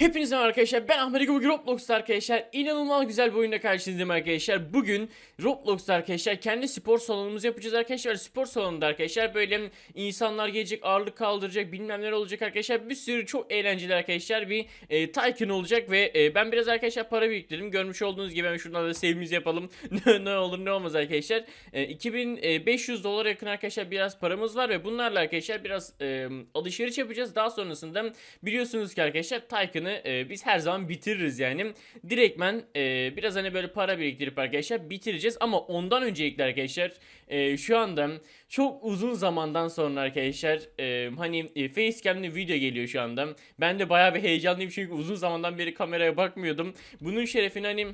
Hepinize arkadaşlar. Ben Ahmet Ege. Bugün Roblox'ta arkadaşlar. İnanılmaz güzel bir oyunda karşınızdayım arkadaşlar. Bugün Roblox'ta arkadaşlar. Kendi spor salonumuzu yapacağız arkadaşlar. Spor salonunda arkadaşlar böyle insanlar gelecek ağırlık kaldıracak bilmem neler olacak arkadaşlar. Bir sürü çok eğlenceli arkadaşlar. Bir e, Tycoon olacak ve e, ben biraz arkadaşlar para biriktirdim. Görmüş olduğunuz gibi şuradan da sevimizi yapalım. Ne, olur ne olmaz arkadaşlar. E, 2500 dolara yakın arkadaşlar biraz paramız var ve bunlarla arkadaşlar biraz e, alışveriş yapacağız. Daha sonrasında biliyorsunuz ki arkadaşlar Tycoon'ı e, biz her zaman bitiririz yani. Direktmen e, biraz hani böyle para biriktirip arkadaşlar bitireceğiz ama ondan öncelikle arkadaşlar e, şu anda çok uzun zamandan sonra arkadaşlar e, hani e, facecam'li video geliyor şu anda. Ben de bayağı bir heyecanlıyım çünkü uzun zamandan beri kameraya bakmıyordum. Bunun şerefine hani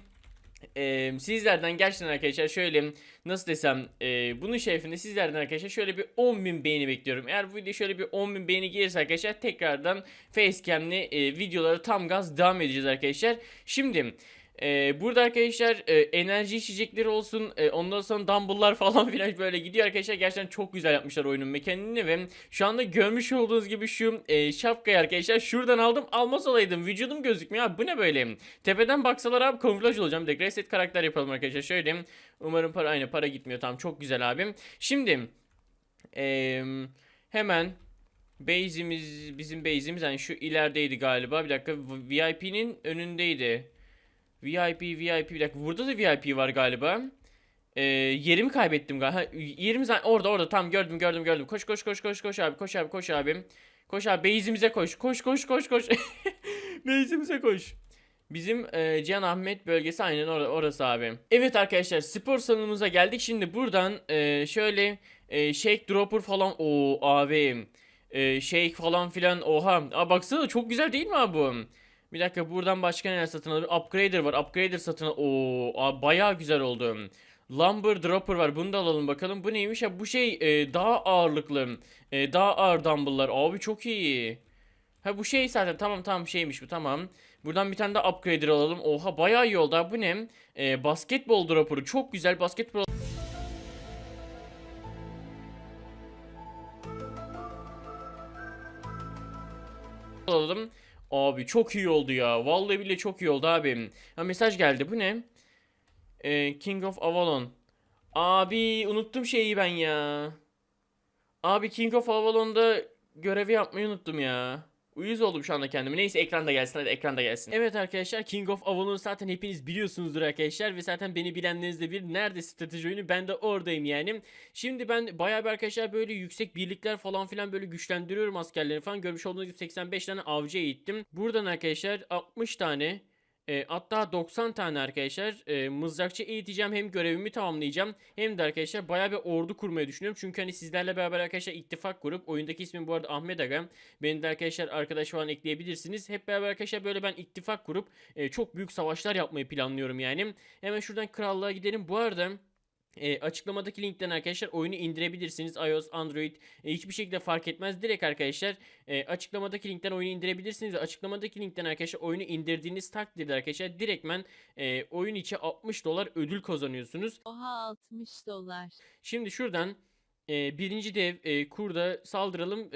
ee, sizlerden gerçekten arkadaşlar şöyle nasıl desem e, bunun şerefinde sizlerden arkadaşlar şöyle bir 10.000 beğeni bekliyorum. Eğer bu video şöyle bir 10.000 beğeni gelirse arkadaşlar tekrardan facecam'li e, videoları tam gaz devam edeceğiz arkadaşlar. Şimdi ee, burada arkadaşlar e, enerji içecekleri olsun e, ondan sonra dumbbell'lar falan filan böyle gidiyor. Arkadaşlar gerçekten çok güzel yapmışlar oyunun mekaniğini ve şu anda görmüş olduğunuz gibi şu e, şapkayı arkadaşlar şuradan aldım almaz olaydım vücudum gözükmüyor. Abi bu ne böyle? Tepeden baksalar abi kamuflaj olacağım direkt reset karakter yapalım arkadaşlar. Şöyle umarım para aynı para gitmiyor. Tamam çok güzel abim şimdi e, hemen Base'imiz bizim base'imiz yani şu ilerideydi galiba. Bir dakika VIP'nin önündeydi VIP VIP bir dakika burada da VIP var galiba. Ee, yerimi kaybettim galiba. Ha, yerimiz orada orada tam gördüm gördüm gördüm. Koş koş koş koş koş abi koş abi koş abi. Koş abi base'imize koş. Koş koş koş koş. base'imize koş. Bizim e, Cihan Ahmet bölgesi aynen or orası abi. Evet arkadaşlar spor salonumuza geldik. Şimdi buradan e, şöyle e, shake dropper falan o abi. E, shake falan filan oha. Aa, baksana çok güzel değil mi abi bu? Bir dakika buradan başka neler satın alabilir? Upgrader var. Upgrader satın al. Oo, aa, bayağı güzel oldu. Lumber Dropper var. Bunu da alalım bakalım. Bu neymiş ya? Bu şey e, daha ağırlıklı. E, daha ağır dumbbell'lar. Abi çok iyi. Ha bu şey zaten tamam tamam şeymiş bu tamam. Buradan bir tane de upgrader alalım. Oha bayağı iyi oldu. Ha, bu ne? E, basketbol dropper'ı. Çok güzel basketbol. alalım. Abi çok iyi oldu ya. Vallahi bile çok iyi oldu abi. Ha mesaj geldi. Bu ne? Ee, King of Avalon. Abi unuttum şeyi ben ya. Abi King of Avalon'da görevi yapmayı unuttum ya. Uyuz oldum şu anda kendimi. Neyse ekranda gelsin hadi ekranda gelsin. Evet arkadaşlar King of Avalon'u zaten hepiniz biliyorsunuzdur arkadaşlar. Ve zaten beni bilenleriniz de bir nerede strateji oyunu ben de oradayım yani. Şimdi ben bayağı bir arkadaşlar böyle yüksek birlikler falan filan böyle güçlendiriyorum askerleri falan. Görmüş olduğunuz gibi 85 tane avcı eğittim. Buradan arkadaşlar 60 tane e, hatta 90 tane arkadaşlar e, mızrakçı eğiteceğim. Hem görevimi tamamlayacağım. Hem de arkadaşlar baya bir ordu kurmayı düşünüyorum. Çünkü hani sizlerle beraber arkadaşlar ittifak kurup oyundaki ismim bu arada Ahmet Aga. Beni de arkadaşlar arkadaş falan ekleyebilirsiniz. Hep beraber arkadaşlar böyle ben ittifak kurup e, çok büyük savaşlar yapmayı planlıyorum yani. Hemen şuradan krallığa gidelim. Bu arada e, açıklamadaki linkten arkadaşlar oyunu indirebilirsiniz. iOS, Android e, hiçbir şekilde fark etmez. Direkt arkadaşlar e, açıklamadaki linkten oyunu indirebilirsiniz. Açıklamadaki linkten arkadaşlar oyunu indirdiğiniz takdirde arkadaşlar direktmen e, oyun içi 60 dolar ödül kazanıyorsunuz. Oha 60 dolar. Şimdi şuradan e, birinci dev e, kurda saldıralım.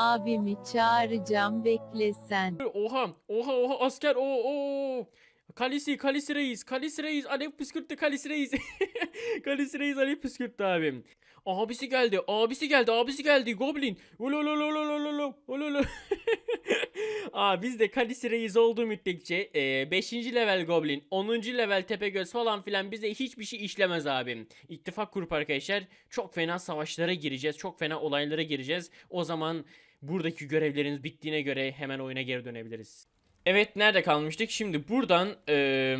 Abimi çağıracağım bekle sen. Oha oha oha asker o o. Kalisi Kalisi reis Kalisi reis alev püskürttü Kalisi reis. Kalisi reis alev püskürttü abim. Abisi geldi abisi geldi abisi geldi Goblin. Aa biz de Kalisi reis olduğu müddetçe 5. level Goblin 10. level Tepegöz falan filan bize hiçbir şey işlemez abim. İttifak kurup arkadaşlar çok fena savaşlara gireceğiz çok fena olaylara gireceğiz. O zaman buradaki görevleriniz bittiğine göre hemen oyuna geri dönebiliriz. Evet nerede kalmıştık? Şimdi buradan e,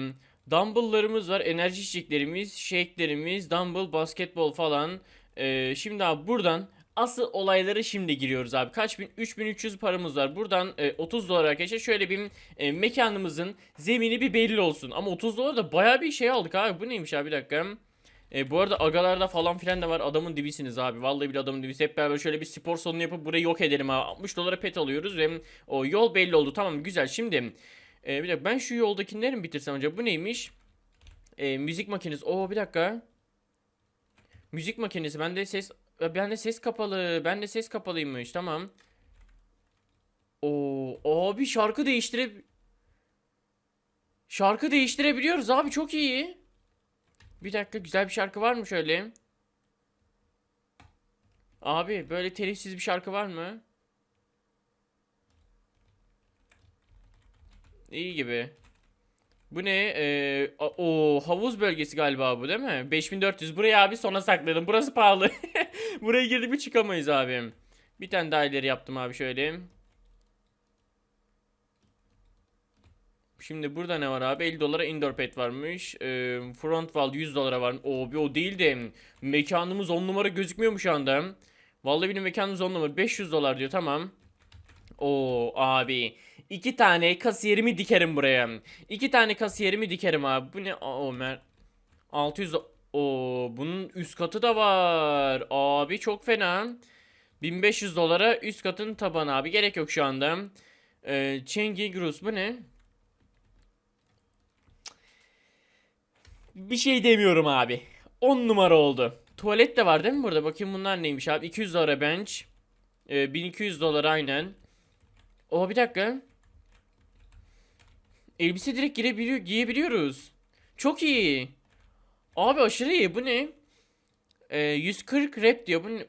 dumbbelllarımız var, enerji içeceklerimiz, shake'lerimiz, dumbbell, basketbol falan. E, şimdi abi buradan asıl olayları şimdi giriyoruz abi. Kaç bin? 3300 paramız var. Buradan e, 30 dolar arkadaşlar. Şöyle bir e, mekanımızın zemini bir belli olsun. Ama 30 dolar da baya bir şey aldık abi. Bu neymiş abi bir dakika. E, bu arada agalarda falan filan da var. Adamın dibisiniz abi. Vallahi bile adamın dibisi. Hep beraber şöyle bir spor salonu yapıp burayı yok edelim ha. 60 dolara pet alıyoruz ve o yol belli oldu. Tamam güzel. Şimdi e, bir dakika ben şu yoldakileri mi bitirsem acaba? Bu neymiş? E, müzik makinesi. Oo bir dakika. Müzik makinesi. Bende ses bende ses kapalı. Bende ses kapalıymış. Tamam. Oo, abi şarkı değiştire Şarkı değiştirebiliyoruz abi çok iyi. Bir dakika güzel bir şarkı var mı şöyle? Abi böyle telifsiz bir şarkı var mı? İyi gibi. Bu ne? Ee, o havuz bölgesi galiba bu değil mi? 5400. Burayı abi sona sakladım. Burası pahalı. Buraya girdik mi çıkamayız abi. Bir tane daha ileri yaptım abi şöyle. Şimdi burada ne var abi? 50 dolara indoor pet varmış. Ee, front wall 100 dolara var. O, bir o değil de mekanımız 10 numara gözükmüyor mu şu anda? Vallahi benim mekanımız 10 numara. 500 dolar diyor tamam. O abi. iki tane kasiyerimi dikerim buraya. İki tane kasiyerimi dikerim abi. Bu ne? Aa, Ömer. 600 do- O bunun üst katı da var. Abi çok fena. 1500 dolara üst katın tabanı abi. Gerek yok şu anda. Ee, Chengi Grus bu ne? Bir şey demiyorum abi. 10 numara oldu. Tuvalet de var değil mi burada? Bakayım bunlar neymiş abi. 200 dolara bench. Ee, 1200 dolar aynen. O bir dakika. Elbise direkt girebiliyor, giyebiliyoruz. Çok iyi. Abi aşırı iyi. Bu ne? Ee, 140 rep diyor. Bu ne?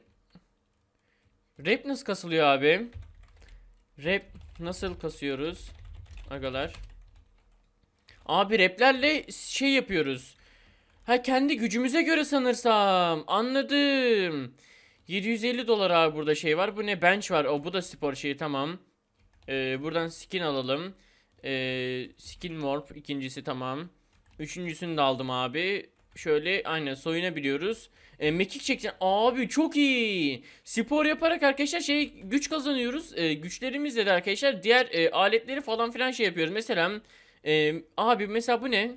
Rap nasıl kasılıyor abi? Rap nasıl kasıyoruz? Agalar. Abi replerle şey yapıyoruz. Ha kendi gücümüze göre sanırsam. Anladım. 750 dolar abi burada şey var. Bu ne? Bench var. O bu da spor şeyi tamam. Ee, buradan skin alalım. Ee, skin warp ikincisi tamam. Üçüncüsünü de aldım abi. Şöyle aynen soyunabiliyoruz. E, mekik çekeceğim. Abi çok iyi. Spor yaparak arkadaşlar şey güç kazanıyoruz. E, güçlerimizle de arkadaşlar diğer e, aletleri falan filan şey yapıyoruz. Mesela e, abi mesela bu ne?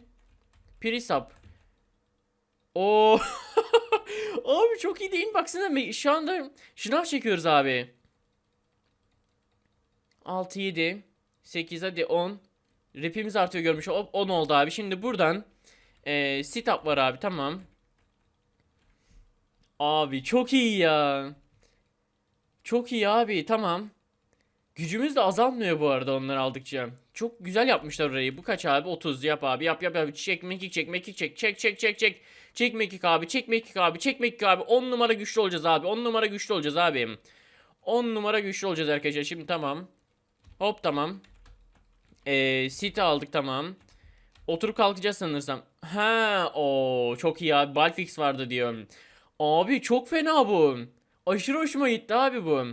Pirisap. O Abi çok iyi değil? Baksana şu anda şınav çekiyoruz abi. 6 7 8 hadi 10. Rapimiz artıyor görmüş. Hop 10 oldu abi. Şimdi buradan e, sit up var abi tamam. Abi çok iyi ya. Çok iyi abi tamam. Gücümüz de azalmıyor bu arada onlar aldıkça. Çok güzel yapmışlar orayı. Bu kaç abi? 30 yap abi. Yap yap yap. Çek mekik çek mekik çek. Çek çek çek çek. Çek mekik abi. Çek mekik abi. Çek mekik abi. 10 numara güçlü olacağız abi. 10 numara güçlü olacağız abi. 10 numara güçlü olacağız arkadaşlar. Şimdi tamam. Hop tamam. Ee, site aldık tamam. Oturup kalkacağız sanırsam. Ha, o çok iyi abi. Balfix vardı diyor. Abi çok fena bu. Aşırı hoşuma gitti abi bu.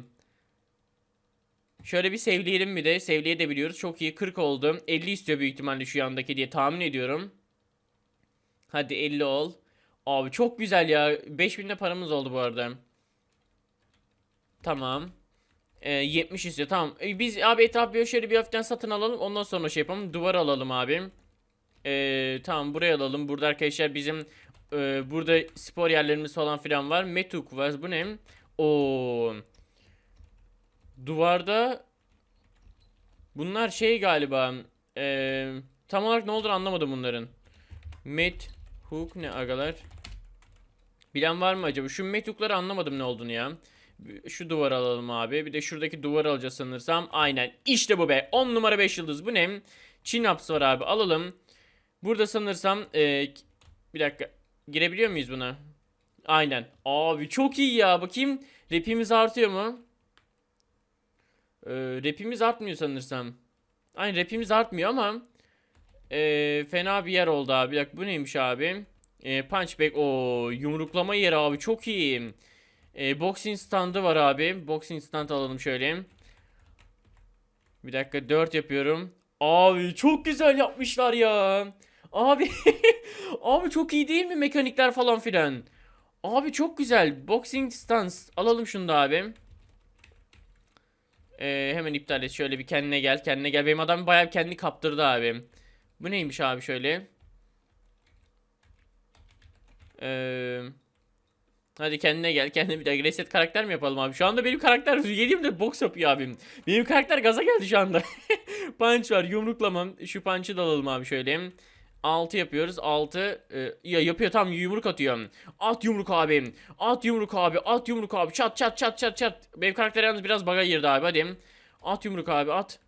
Şöyle bir sevleyelim bir de. Sevleye de biliyoruz. Çok iyi. 40 oldu. 50 istiyor büyük ihtimalle şu yandaki diye tahmin ediyorum. Hadi 50 ol. Abi çok güzel ya. 5000 de paramız oldu bu arada. Tamam. Ee, 70 istiyor. Tamam. Ee, biz abi etraf şöyle bir hafiften satın alalım. Ondan sonra şey yapalım. Duvar alalım abi. Ee, tamam buraya alalım. Burada arkadaşlar bizim e, burada spor yerlerimiz falan filan var. Metuk var. Bu ne? O Duvarda bunlar şey galiba e, tam olarak ne olduğunu anlamadım bunların. Met hook ne agalar? Bilen var mı acaba? Şu metukları anlamadım ne olduğunu ya. Şu duvarı alalım abi. Bir de şuradaki duvarı alacağız sanırsam. Aynen. İşte bu be. 10 numara 5 yıldız. Bu ne? Chin ups var abi. Alalım. Burada sanırsam e, bir dakika. Girebiliyor muyuz buna? Aynen. Abi çok iyi ya. Bakayım rapimiz artıyor mu? Ee, rapimiz artmıyor sanırsam. Aynen rapimiz artmıyor ama ee, fena bir yer oldu abi. Bir dakika bu neymiş abi? Ee, punchback. o yumruklama yeri abi çok iyi. Ee, boxing standı var abi. Boxing stand alalım şöyle. Bir dakika 4 yapıyorum. Abi çok güzel yapmışlar ya. Abi abi çok iyi değil mi mekanikler falan filan. Abi çok güzel. Boxing stance. Alalım şunu da abi. Ee, hemen iptal et. Şöyle bir kendine gel. Kendine gel. Benim adam bayağı kendini kaptırdı abi. Bu neymiş abi şöyle? Ee, hadi kendine gel. Kendine bir daha reset karakter mi yapalım abi? Şu anda benim karakter yediğim de boks yapıyor abim. Benim karakter gaza geldi şu anda. punch var. Yumruklamam. Şu punch'ı da alalım abi şöyle. 6 yapıyoruz. 6 ya yapıyor tam yumruk atıyor. At yumruk abi. At yumruk abi. At yumruk abi. Çat çat çat çat çat. Benim karakter yalnız biraz baga girdi abi hadi. At yumruk abi at.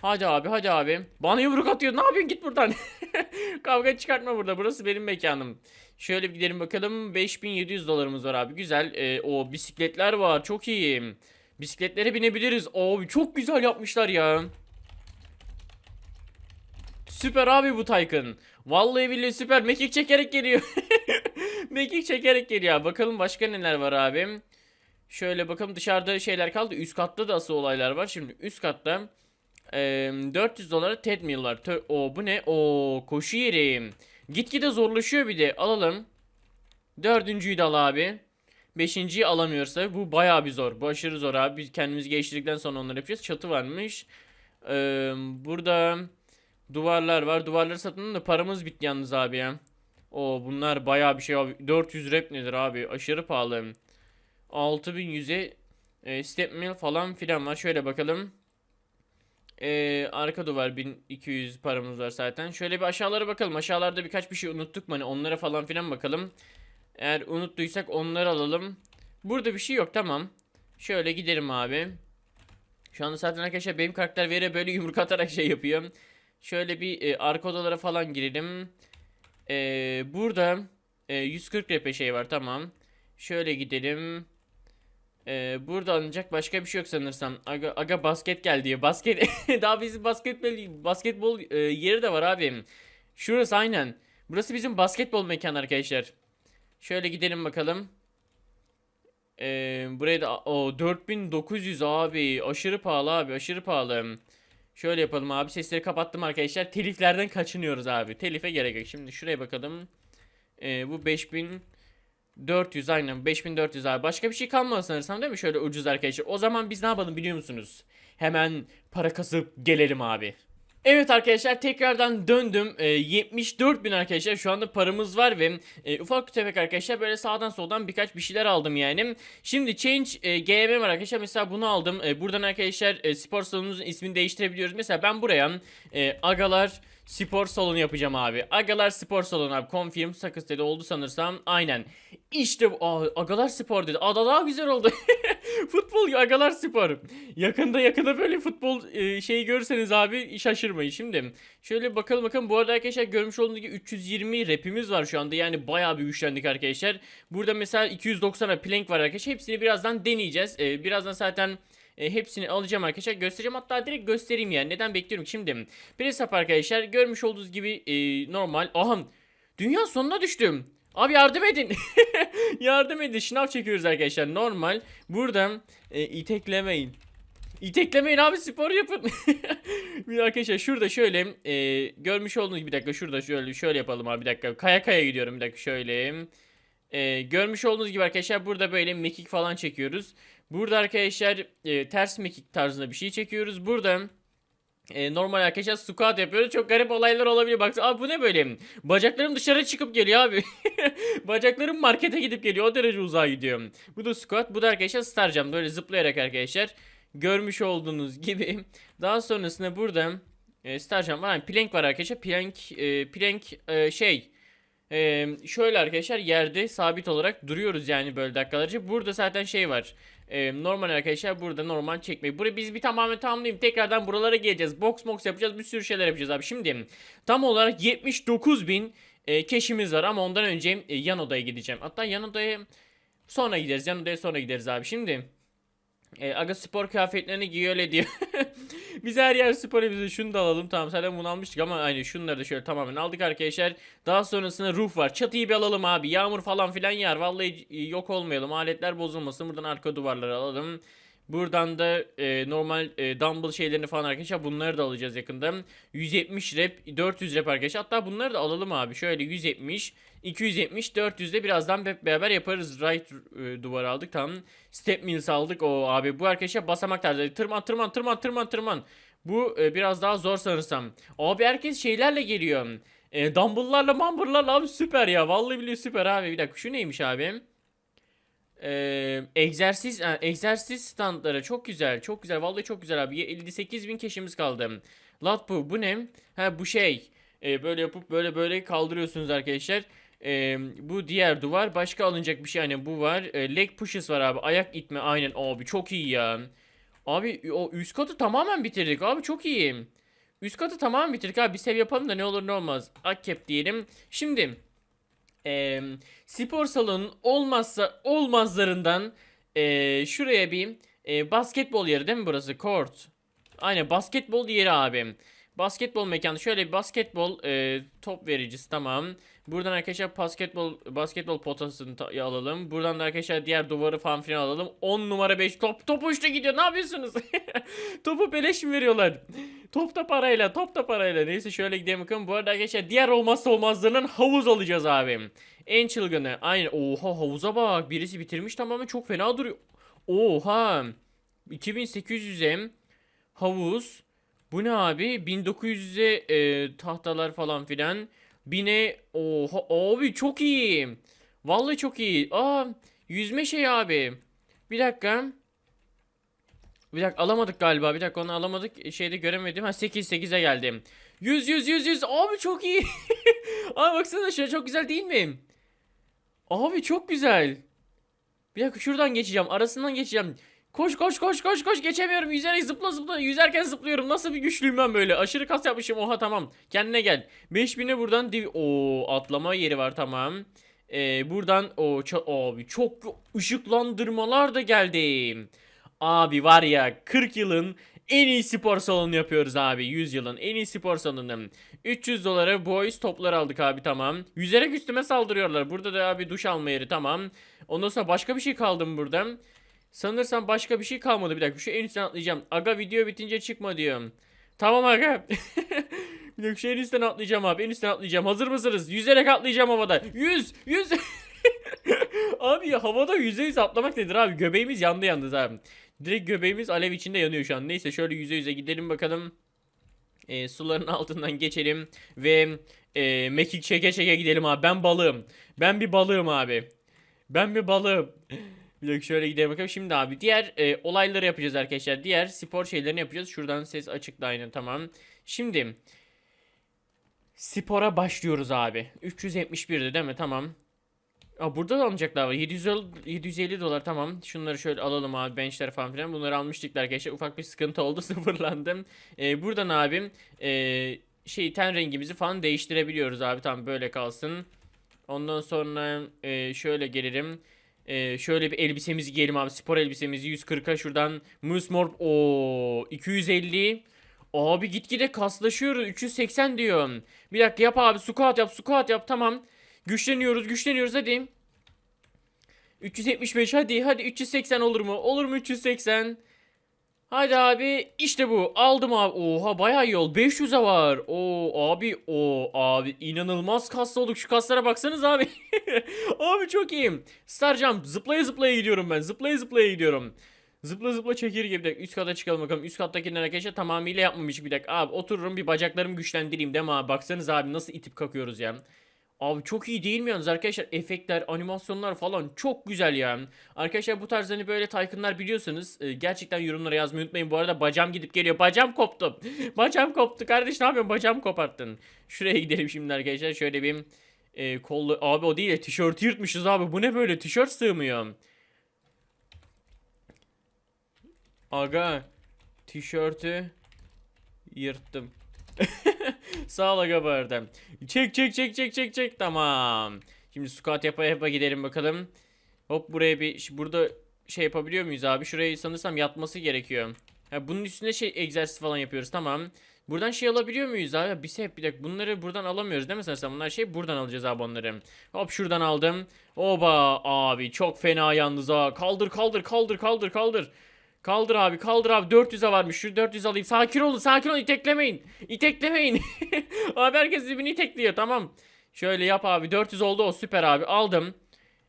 Hadi abi hadi abi. Bana yumruk atıyor. Ne yapıyorsun? Git buradan. Kavga çıkartma burada. Burası benim mekanım. Şöyle bir gidelim bakalım. 5700 dolarımız var abi. Güzel. Ee, o bisikletler var. Çok iyi. Bisikletlere binebiliriz. Abi çok güzel yapmışlar ya. Süper abi bu Taycan. Vallahi billahi süper. Mekik çekerek geliyor. Mekik çekerek geliyor. Bakalım başka neler var abi. Şöyle bakalım dışarıda şeyler kaldı. Üst katta da asıl olaylar var. Şimdi üst katta e, 400 dolara Ted Meal var. O bu ne? O koşu yeri. Gitgide zorlaşıyor bir de. Alalım. Dördüncüyü de al abi. Beşinciyi alamıyorsa bu bayağı bir zor. Bu aşırı zor abi. Biz kendimizi geliştirdikten sonra onları yapacağız. Çatı varmış. Ee, burada duvarlar var. Duvarları satın da paramız bitti yalnız abi ya. O bunlar bayağı bir şey abi. 400 rep nedir abi? Aşırı pahalı. 6100'e e, step mill falan filan var. Şöyle bakalım. E, arka duvar 1200 paramız var zaten. Şöyle bir aşağılara bakalım. Aşağılarda birkaç bir şey unuttuk mu? Hani onlara falan filan bakalım. Eğer unuttuysak onları alalım. Burada bir şey yok tamam. Şöyle gidelim abi. Şu anda zaten arkadaşlar benim karakter vere böyle yumruk atarak şey yapıyor. Şöyle bir e, arka odalara falan girelim. E, burada e, 140 repe şey var tamam. Şöyle gidelim. Ee, burada alınacak başka bir şey yok sanırsam. Aga, aga basket geldi diye. Basket daha bizim basketbol basketbol e, yeri de var abi. Şurası aynen. Burası bizim basketbol mekanı arkadaşlar. Şöyle gidelim bakalım. Ee, buraya da o 4900 abi. Aşırı pahalı abi. Aşırı pahalı. Şöyle yapalım abi. Sesleri kapattım arkadaşlar. Teliflerden kaçınıyoruz abi. Telife gerek yok. Şimdi şuraya bakalım. Ee, bu 5000 400 aynen 5400 abi. Başka bir şey kalmadı sanırsam değil mi? Şöyle ucuz arkadaşlar. O zaman biz ne yapalım biliyor musunuz? Hemen para kasıp gelelim abi. Evet arkadaşlar tekrardan döndüm. E, 74 bin arkadaşlar şu anda paramız var ve e, ufak tefek arkadaşlar böyle sağdan soldan birkaç bir şeyler aldım yani. Şimdi Change e, GM var arkadaşlar mesela bunu aldım. E, buradan arkadaşlar e, spor salonumuzun ismini değiştirebiliyoruz. Mesela ben buraya e, Agalar spor salonu yapacağım abi. Agalar spor salonu abi. Confirm sakız dedi oldu sanırsam. Aynen. İşte bu. Agalar spor dedi. Aa da daha güzel oldu. futbol Agalar spor. Yakında yakında böyle futbol e, şeyi görürseniz abi şaşırmayın. Şimdi şöyle bakalım bakalım. Bu arada arkadaşlar görmüş olduğunuz gibi 320 repimiz var şu anda. Yani bayağı bir güçlendik arkadaşlar. Burada mesela 290'a plank var arkadaşlar. Hepsini birazdan deneyeceğiz. E, birazdan zaten e, hepsini alacağım arkadaşlar. Göstereceğim hatta direkt göstereyim yani. Neden bekliyorum şimdi. Bir hesap arkadaşlar. Görmüş olduğunuz gibi e, normal. Aha dünya sonuna düştüm. Abi yardım edin. yardım edin. Şınav çekiyoruz arkadaşlar. Normal. Buradan e, iteklemeyin. İteklemeyin abi spor yapın. bir arkadaşlar şurada şöyle e, görmüş olduğunuz bir dakika şurada şöyle şöyle yapalım abi bir dakika. Kaya kaya gidiyorum bir dakika şöyle. E, görmüş olduğunuz gibi arkadaşlar burada böyle mekik falan çekiyoruz. Burada arkadaşlar e, ters mekik tarzında bir şey çekiyoruz. Burada e, normal arkadaşlar squat yapıyoruz. Çok garip olaylar olabiliyor. Bak abi bu ne böyle? Bacaklarım dışarı çıkıp geliyor abi. Bacaklarım markete gidip geliyor. O derece uzağa gidiyor. Bu da squat. Bu da arkadaşlar star jump. Böyle zıplayarak arkadaşlar. Görmüş olduğunuz gibi. Daha sonrasında burada e, star jump var. Yani plank var arkadaşlar. Plank, e, plank e, şey... Ee, şöyle arkadaşlar yerde sabit olarak duruyoruz yani böyle dakikalarca. Burada zaten şey var. Ee, normal arkadaşlar burada normal çekmeyi. Burayı biz bir tamamen tamamlayayım. Tekrardan buralara geleceğiz. Box box yapacağız. Bir sürü şeyler yapacağız abi. Şimdi tam olarak 79 bin e, keşimiz var ama ondan önce e, yan odaya gideceğim. Hatta yan odaya sonra gideriz. Yan odaya sonra gideriz abi. Şimdi e, aga spor kıyafetlerini giyiyor öyle diyor. Biz her yer spor bize şunu da alalım. Tamam zaten bunu almıştık ama hani şunları da şöyle tamamen aldık arkadaşlar. Daha sonrasında roof var. Çatıyı bir alalım abi. Yağmur falan filan yer. Vallahi e, yok olmayalım. Aletler bozulmasın. Buradan arka duvarları alalım. Buradan da e, normal e, dumbbell şeylerini falan arkadaşlar bunları da alacağız yakında. 170 rep, 400 rep arkadaşlar. Hatta bunları da alalım abi. Şöyle 170, 270, 400 de birazdan hep beraber yaparız. Right e, duvar aldık tamam. Step mills aldık. O abi bu arkadaşlar basamak tarzı. Tırman tırman tırman tırman tırman. Bu e, biraz daha zor sanırsam. Abi herkes şeylerle geliyor. E, dumbbell'larla mambırlarla abi süper ya. Vallahi billahi süper abi. Bir dakika şu neymiş abi? Ee, egzersiz ha, egzersiz standları çok güzel çok güzel vallahi çok güzel abi 58 bin keşimiz kaldı lat bu bu ne ha bu şey Ee, böyle yapıp böyle böyle kaldırıyorsunuz arkadaşlar Ee, bu diğer duvar başka alınacak bir şey hani bu var Ee, leg pushes var abi ayak itme aynen abi çok iyi ya Abi o üst katı tamamen bitirdik abi çok iyi. Üst katı tamamen bitirdik abi bir sev yapalım da ne olur ne olmaz. Akkep diyelim. Şimdi eee, spor salonunun olmazsa olmazlarından eee, şuraya bir eee, basketbol yeri değil mi burası? Court. Aynen basketbol yeri abi. Basketbol mekanı. Şöyle bir basketbol eee, top vericisi tamam. Buradan arkadaşlar basketbol basketbol potasını ta- alalım. Buradan da arkadaşlar diğer duvarı falan filan alalım. 10 numara 5 top top uçta gidiyor. Ne yapıyorsunuz? Topu beleş mi veriyorlar? Top da parayla, top da parayla. Neyse şöyle gidelim bakalım. Bu arada arkadaşlar diğer olmazsa olmazlarından havuz alacağız abi. En çılgını. Aynen. Oha havuza bak. Birisi bitirmiş tamamen çok fena duruyor. Oha. 2800'e havuz. Bu ne abi? 1900'e e, tahtalar falan filan. Bine oha abi çok iyi. Vallahi çok iyi. Aa yüzme şey abi. Bir dakika. Bir dakika alamadık galiba. Bir dakika onu alamadık. Şeyde göremedim. Ha 8 8'e geldim. 100 100 100 100. Abi çok iyi. abi baksana şöyle çok güzel değil mi? Abi çok güzel. Bir dakika şuradan geçeceğim. Arasından geçeceğim. Koş koş koş koş koş geçemiyorum. Yüzerek zıpla zıpla. Yüzerken zıplıyorum. Nasıl bir güçlüyüm ben böyle. Aşırı kas yapmışım. Oha tamam. Kendine gel. 5000'e buradan div o atlama yeri var tamam. Ee, buradan o abi çok ışıklandırmalar da geldi. Abi var ya 40 yılın en iyi spor salonu yapıyoruz abi. 100 yılın en iyi spor salonu. 300 dolara boys toplar aldık abi tamam. Yüzerek üstüme saldırıyorlar. Burada da abi duş alma yeri tamam. Ondan sonra başka bir şey kaldı mı burada? Sanırsam başka bir şey kalmadı. Bir dakika şu en üstten atlayacağım. Aga video bitince çıkma diyorum. Tamam aga. bir dakika şu en üstten atlayacağım abi. En üstten atlayacağım. Hazır mısınız? Yüzerek atlayacağım havada. Yüz! Yüz! abi ya havada yüzde yüz atlamak nedir abi? Göbeğimiz yandı yalnız abi. Direkt göbeğimiz alev içinde yanıyor şu an. Neyse şöyle yüze yüze gidelim bakalım. Ee, suların altından geçelim. Ve e, mekik çeke çeke gidelim abi. Ben balığım. Ben bir balığım abi. Ben bir balığım. Bir şöyle gidelim bakalım. Şimdi abi diğer e, olayları yapacağız arkadaşlar. Diğer spor şeylerini yapacağız. Şuradan ses açık da aynen tamam. Şimdi spora başlıyoruz abi. 371'di değil mi? Tamam. Aa, burada da alınacaklar var. 750, 750 dolar tamam. Şunları şöyle alalım abi. Benchler falan filan. Bunları almıştık arkadaşlar. Ufak bir sıkıntı oldu. Sıfırlandım. Ee, buradan abim ee, şey ten rengimizi falan değiştirebiliyoruz abi. Tamam böyle kalsın. Ondan sonra ee, şöyle gelirim. Ee, şöyle bir elbisemizi giyelim abi. Spor elbisemizi 140'a şuradan. Musmorp o 250. Abi gitgide kaslaşıyoruz. 380 diyor. Bir dakika yap abi. Squat yap. Squat yap. Tamam. Güçleniyoruz. Güçleniyoruz. Hadi. 375 hadi. Hadi 380 olur mu? Olur mu 380? Hadi abi işte bu. Aldım abi. Oha bayağı iyi oldu. 500'e var. O abi o abi. İnanılmaz kaslı olduk. Şu kaslara baksanız abi. Abi çok iyiyim. Star Jump zıplaya zıplaya gidiyorum ben. Zıplaya zıplaya gidiyorum. Zıpla zıpla çekir gibi bir üst kata çıkalım bakalım. Üst kattakiler arkadaşlar tamamıyla yapmamış bir dakika. Abi otururum bir bacaklarımı güçlendireyim. Değil mi abi? Baksanız abi nasıl itip kakıyoruz ya Abi çok iyi değil mi yalnız arkadaşlar efektler animasyonlar falan çok güzel ya Arkadaşlar bu tarz hani böyle Tycoon'lar biliyorsanız e, gerçekten yorumlara yazmayı unutmayın. Bu arada bacağım gidip geliyor. Bacağım koptu. bacağım koptu. Kardeş ne yapıyorsun? Bacağım koparttın. Şuraya gidelim şimdi arkadaşlar. Şöyle bir e, kollu... Abi o değil de tişörtü yırtmışız abi. Bu ne böyle? Tişört sığmıyor. Aga tişörtü yırttım. Sağ ol aga bu. Çek çek çek çek çek çek. Tamam. Şimdi squat yapa yapa gidelim bakalım. Hop buraya bir burada şey yapabiliyor muyuz abi? Şurayı sanırsam yatması gerekiyor. Ha, bunun üstünde şey egzersiz falan yapıyoruz tamam. Buradan şey alabiliyor muyuz abi? Biz hep bir dakika bunları buradan alamıyoruz değil mi sanırsam? Bunlar şey buradan alacağız abi onları. Hop şuradan aldım. Oba abi çok fena yalnız ha. Kaldır kaldır kaldır kaldır kaldır. Kaldır abi kaldır abi 400'e varmış şu 400 alayım sakin olun sakin olun iteklemeyin iteklemeyin abi herkes birbirini itekliyor tamam şöyle yap abi 400 oldu o süper abi aldım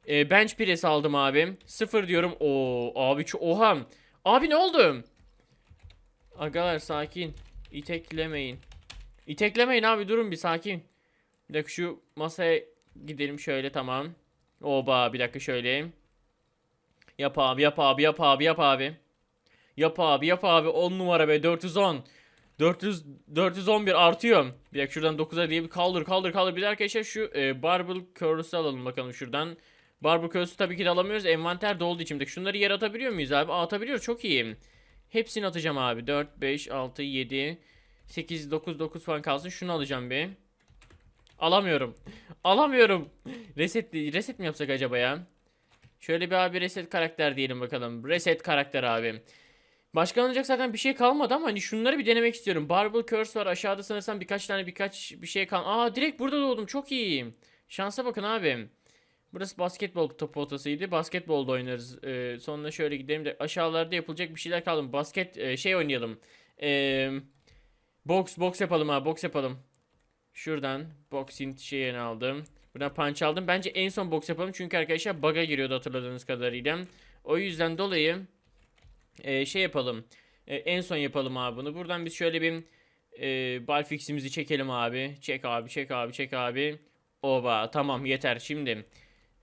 e, bench press aldım abi. Sıfır diyorum. O abi şu oha. Abi ne oldu? Agalar sakin. İteklemeyin. İteklemeyin abi durun bir sakin. Bir dakika şu masaya gidelim şöyle tamam. Oba bir dakika şöyle. Yap abi yap abi yap abi yap abi. Yap abi yap abi 10 numara be 410. 400 411 artıyor. Bir dakika şuradan 9'a diye bir kaldır kaldır kaldır. Bir de arkadaşlar şu e, barbell curls'ı alalım bakalım şuradan. Barbell curls'ı tabii ki de alamıyoruz. Envanter doldu içimdeki. Şunları yere atabiliyor muyuz abi? Aa, atabiliyoruz çok iyi. Hepsini atacağım abi. 4, 5, 6, 7, 8, 9, 9 falan kalsın. Şunu alacağım bir. Alamıyorum. Alamıyorum. Reset, reset mi yapsak acaba ya? Şöyle bir abi reset karakter diyelim bakalım. Reset karakter abi. Başka alınacak zaten bir şey kalmadı ama hani şunları bir denemek istiyorum. Barbel Curse var. Aşağıda sanırsam birkaç tane birkaç bir şey kal. Aa direkt burada doğdum. Çok iyi. Şansa bakın abi. Burası basketbol topu potasıydı. Basketbolda oynarız. Ee, sonra şöyle gidelim de aşağılarda yapılacak bir şeyler kaldı. Basket e, şey oynayalım. Ee, box box yapalım abi. Box yapalım. Şuradan boxing şeyini aldım. Buradan punch aldım. Bence en son box yapalım. Çünkü arkadaşlar bug'a giriyordu hatırladığınız kadarıyla. O yüzden dolayı e, şey yapalım. E, en son yapalım abi bunu. Buradan biz şöyle bir e, barfix'imizi çekelim abi. Çek abi, çek abi, çek abi. Oba tamam yeter. Şimdi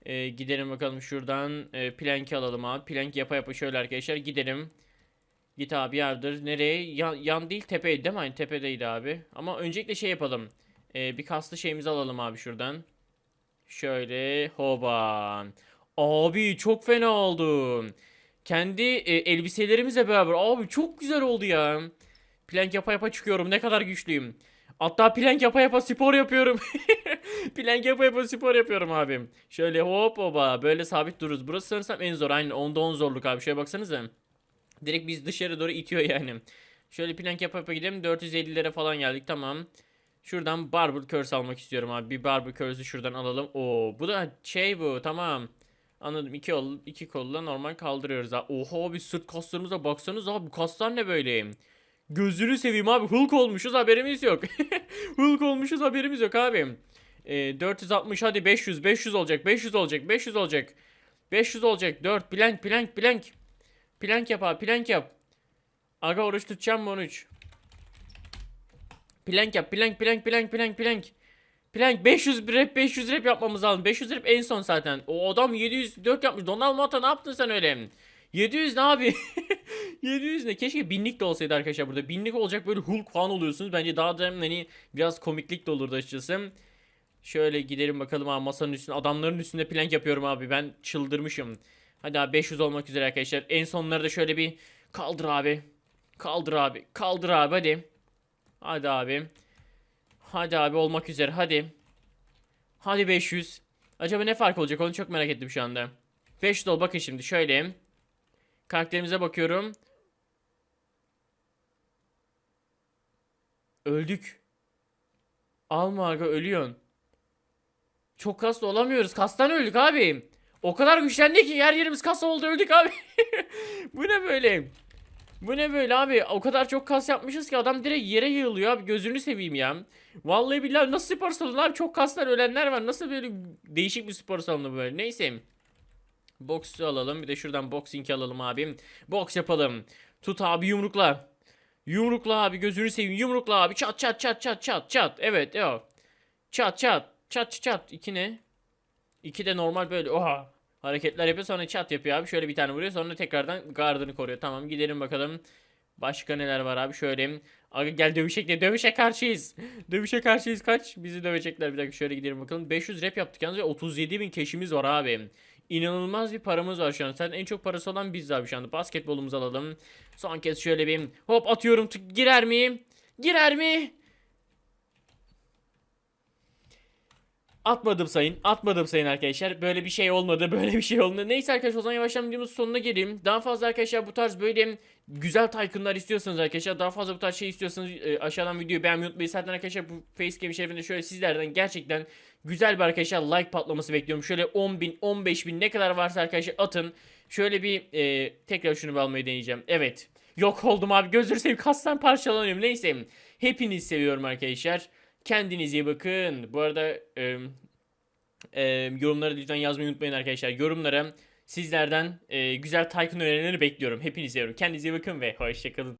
e, gidelim bakalım şuradan e, plank alalım abi. Plank yapa yapa şöyle arkadaşlar gidelim. Git abi yardır. Nereye? Yan, yan değil tepeydi değil mi? Aynı tepedeydi abi. Ama öncelikle şey yapalım. E, bir kaslı şeyimizi alalım abi şuradan. Şöyle hoba. Abi çok fena oldu. Kendi e, elbiselerimizle beraber. Abi çok güzel oldu ya. Plank yapa yapa çıkıyorum. Ne kadar güçlüyüm. Hatta plank yapa yapa spor yapıyorum. plank yapa yapa spor yapıyorum abim. Şöyle hop hoba böyle sabit dururuz. Burası sanırsam en zor. Aynen onda 10 zorluk abi. Şöyle baksanıza. Direkt biz dışarı doğru itiyor yani. Şöyle plank yapa yapa gidelim. 450'lere falan geldik tamam. Şuradan barbell curse almak istiyorum abi. Bir barbell curse'ü şuradan alalım. Oo bu da şey bu tamam. Anladım. İki, kol, iki kolla normal kaldırıyoruz abi. Oha bir sırt kaslarımıza baksanız abi bu kaslar ne böyle? Gözünü seveyim abi Hulk olmuşuz haberimiz yok. Hulk olmuşuz haberimiz yok abi. Ee, 460 hadi 500 500 olacak 500 olacak 500 olacak. 500 olacak 4 plank plank plank. Plank yap abi plank yap. Aga oruç tutacağım mı 13? Plank yap plank plank plank plank plank. Plank 500 rep 500 rep yapmamız lazım. 500 rep en son zaten. O adam 704 yapmış. Donald Mata ne yaptın sen öyle? 700 ne abi? 700 ne? Keşke binlik de olsaydı arkadaşlar burada. Binlik olacak böyle Hulk falan oluyorsunuz. Bence daha da hani biraz komiklik de olurdu açıkçası. Şöyle gidelim bakalım abi masanın üstüne. Adamların üstünde plank yapıyorum abi. Ben çıldırmışım. Hadi abi 500 olmak üzere arkadaşlar. En sonları da şöyle bir kaldır abi. Kaldır abi. Kaldır abi hadi. Hadi abi. Hadi abi olmak üzere hadi. Hadi 500. Acaba ne fark olacak onu çok merak ettim şu anda. 500 ol bakın şimdi şöyle. Karakterimize bakıyorum. Öldük. Alma aga ölüyorsun. Çok kaslı olamıyoruz. Kastan öldük abi. O kadar güçlendik ki her yerimiz kas oldu öldük abi. Bu ne böyle? Bu ne böyle abi? O kadar çok kas yapmışız ki adam direkt yere yığılıyor abi. Gözünü seveyim ya. Vallahi billahi nasıl spor salonu abi? Çok kaslar ölenler var. Nasıl böyle değişik bir spor salonu böyle? Neyse. Box'u alalım. Bir de şuradan boxing alalım abi. Box yapalım. Tut abi yumrukla. Yumrukla abi gözünü seveyim. Yumrukla abi. Çat çat çat çat çat çat. Evet. Çat çat. Çat çat çat. İki ne? İki de normal böyle. Oha. Hareketler yapıyor sonra çat yapıyor abi. Şöyle bir tane vuruyor sonra tekrardan gardını koruyor. Tamam gidelim bakalım. Başka neler var abi şöyle. Aga gel dövüşek de dövüşe karşıyız. dövüşe karşıyız kaç? Bizi dövecekler bir dakika şöyle gidelim bakalım. 500 rep yaptık yalnız ve 37 bin keşimiz var abi. İnanılmaz bir paramız var şu an. Sen en çok parası olan biz abi şu anda. Basketbolumuzu alalım. Son kez şöyle bir hop atıyorum. Girer mi? Girer mi? Atmadım sayın. Atmadım sayın arkadaşlar. Böyle bir şey olmadı. Böyle bir şey olmadı. Neyse arkadaşlar o zaman yavaştan videomuzun sonuna geleyim. Daha fazla arkadaşlar bu tarz böyle güzel tycoonlar istiyorsanız arkadaşlar daha fazla bu tarz şey istiyorsanız e, aşağıdan videoyu beğenmeyi unutmayın. Zaten arkadaşlar bu facecam şerifinde şöyle sizlerden gerçekten güzel bir arkadaşlar like patlaması bekliyorum. Şöyle 10 bin 15 bin ne kadar varsa arkadaşlar atın. Şöyle bir e, tekrar şunu bir almayı deneyeceğim. Evet. Yok oldum abi. Gözünü seveyim kastan parçalanıyorum. Neyse. Hepinizi seviyorum arkadaşlar. Kendinize iyi bakın. Bu arada e, e, yorumlara lütfen yazmayı unutmayın arkadaşlar. Yorumlara sizlerden e, güzel Tycoon önerileri bekliyorum. Hepinizi seviyorum. Kendinize iyi bakın ve hoşçakalın.